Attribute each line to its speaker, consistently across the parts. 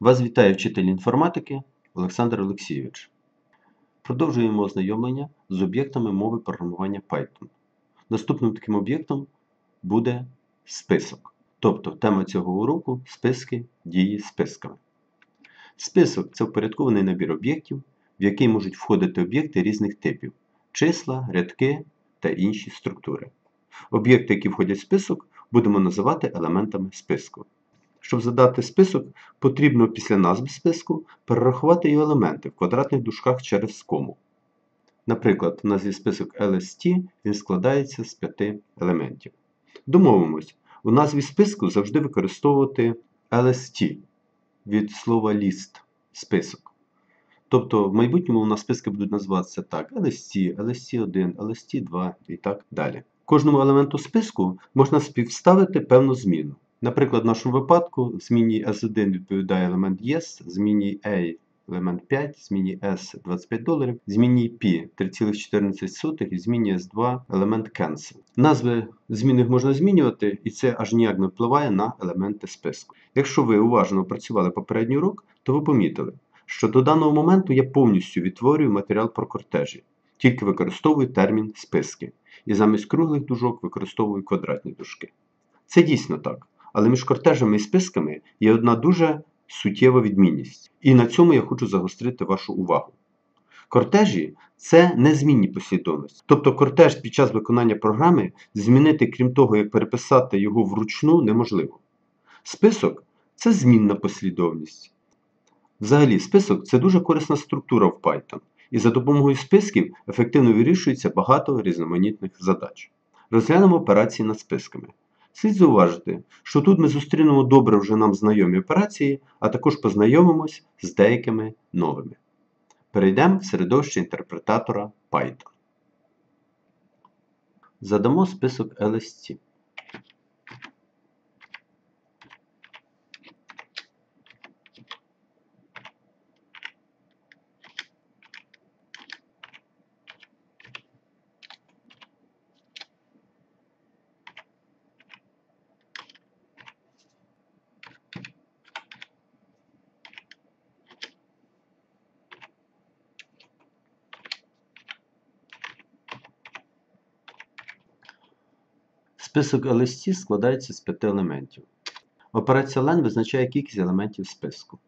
Speaker 1: Вас вітає вчитель інформатики Олександр Олексійович. Продовжуємо ознайомлення з об'єктами мови програмування Python. Наступним таким об'єктом буде список. Тобто тема цього уроку списки дії списками. Список це впорядкований набір об'єктів, в який можуть входити об'єкти різних типів числа, рядки та інші структури. Об'єкти, які входять в список, будемо називати елементами списку. Щоб задати список, потрібно після назви списку перерахувати його елементи в квадратних дужках через кому. Наприклад, в назві список LST він складається з п'яти елементів. Домовимось, у назві списку завжди використовувати LST від слова list список. Тобто в майбутньому у нас списки будуть називатися так: LST, LST1, LST2 і так далі. Кожному елементу списку можна співставити певну зміну. Наприклад, в нашому випадку зміні S1 відповідає елемент Yes, зміні A елемент 5, зміні S 25 доларів, зміні P 3,14 і зміні S2 елемент Cancel. Назви змін можна змінювати, і це аж ніяк не впливає на елементи списку. Якщо ви уважно опрацювали попередній урок, то ви помітили, що до даного моменту я повністю відтворюю матеріал про кортежі, тільки використовую термін списки. І замість круглих дужок використовую квадратні дужки. Це дійсно так. Але між кортежами і списками є одна дуже суттєва відмінність. І на цьому я хочу загострити вашу увагу. Кортежі це незмінні послідовності. Тобто кортеж під час виконання програми змінити, крім того, як переписати його вручну, неможливо. Список це змінна послідовність. Взагалі, список це дуже корисна структура в Python, і за допомогою списків ефективно вирішується багато різноманітних задач. Розглянемо операції над списками. Слід зауважити, що тут ми зустрінемо добре вже нам знайомі операції, а також познайомимось з деякими новими. Перейдемо в середовище інтерпретатора Python. Задамо список LST. Список LST складається з п'яти елементів. Операція len визначає кількість елементів списку.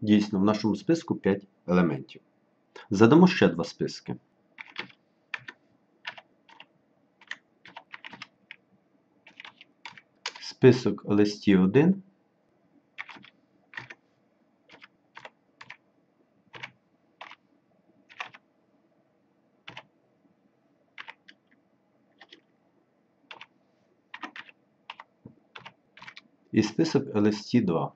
Speaker 1: Дійсно, в нашому списку 5 елементів. Задамо ще два списки. Список LST1 і список LST2.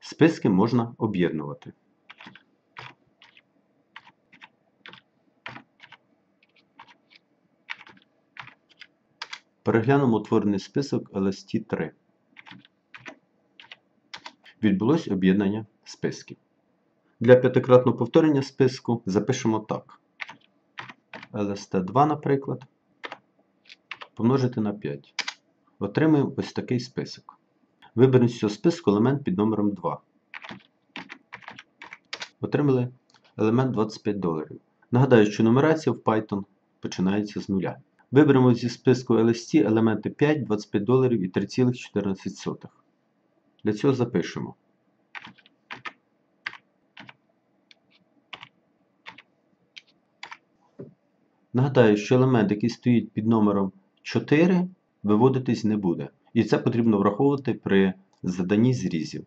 Speaker 1: Списки можна об'єднувати. Переглянемо утворений список LST3. Відбулось об'єднання списків. Для п'ятикратного повторення списку запишемо так. LST2, наприклад, помножити на 5. Отримаємо ось такий список. Виберемо з цього списку елемент під номером 2. Отримали елемент 25 доларів. Нагадаю, що нумерація в Python починається з нуля. Виберемо зі списку LST елементи 5, 25 доларів і 3,14. Для цього запишемо. Нагадаю, що елемент, який стоїть під номером 4, виводитись не буде. І це потрібно враховувати при заданні зрізів.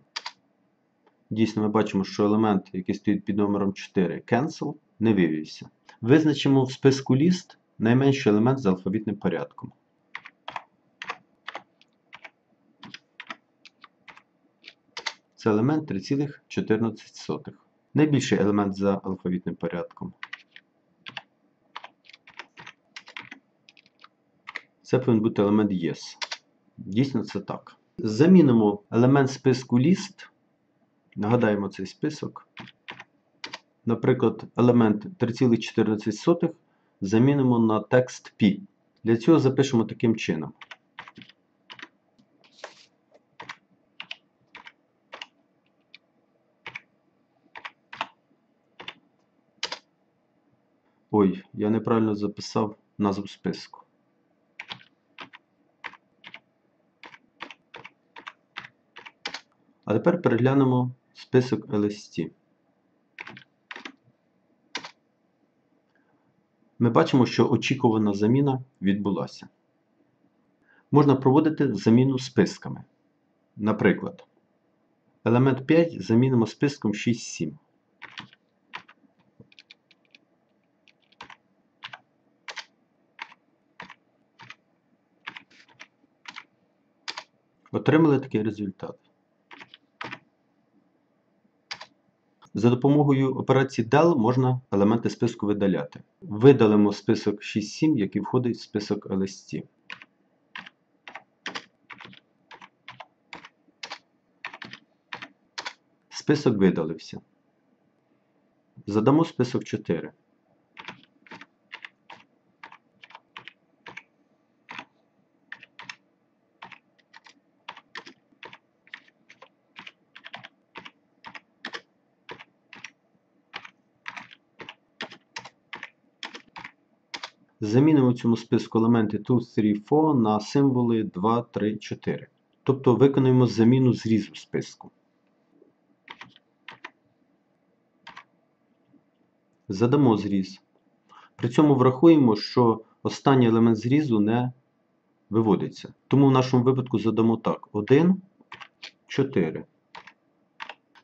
Speaker 1: Дійсно, ми бачимо, що елемент, який стоїть під номером 4 Cancel, не вивівся. Визначимо в списку ліст найменший елемент з алфавітним порядком. Це елемент 3,14. Найбільший елемент за алфавітним порядком. Це повинен бути елемент Yes. Дійсно, це так. Замінимо елемент списку ліст. Нагадаємо цей список. Наприклад, елемент 3,14 замінимо на текст P. Для цього запишемо таким чином. Ой, я неправильно записав назву списку. А тепер переглянемо список LST. Ми бачимо, що очікувана заміна відбулася. Можна проводити заміну списками. Наприклад, елемент 5 замінимо списком 6,7. Отримали такий результат. За допомогою операції del можна елементи списку видаляти. Видалимо список 6.7, який входить в список LST. Список видалився. Задамо список 4. Замінимо в цьому списку елементи 2, 3, 4 на символи 2, 3, 4. Тобто виконуємо заміну зрізу списку. Задамо зріз. При цьому врахуємо, що останній елемент зрізу не виводиться. Тому в нашому випадку задамо так: 1, 4.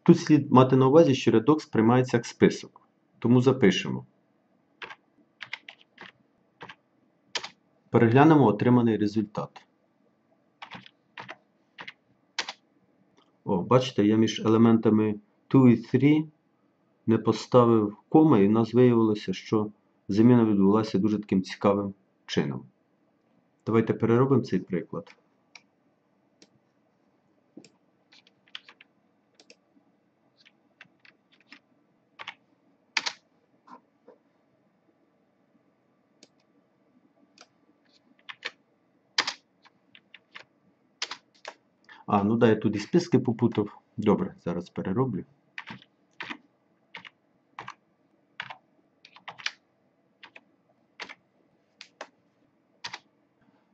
Speaker 1: Тут слід мати на увазі, що рядок сприймається як список. Тому запишемо. Переглянемо отриманий результат. О, бачите, я між елементами 2 і 3 не поставив коми, і в нас виявилося, що заміна відбулася дуже таким цікавим чином. Давайте переробимо цей приклад. А, ну да, я тут і списки попутав. Добре, зараз перероблю.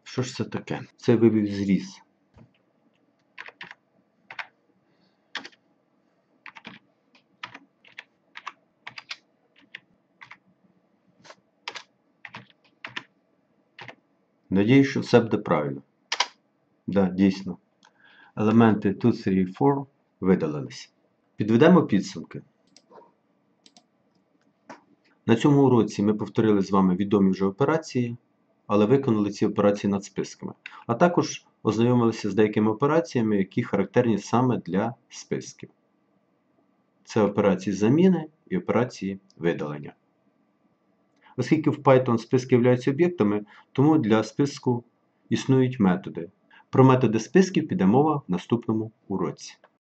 Speaker 1: Що ж це таке? Це вивів зріз. Надіюсь, що все буде правильно. Да, дійсно елементи 2, 3, 4 видалились. Підведемо підсумки. На цьому уроці ми повторили з вами відомі вже операції, але виконали ці операції над списками. А також ознайомилися з деякими операціями, які характерні саме для списків. Це операції заміни і операції видалення. Оскільки в Python списки являються об'єктами, тому для списку існують методи. Про методи списків піде мова в наступному уроці.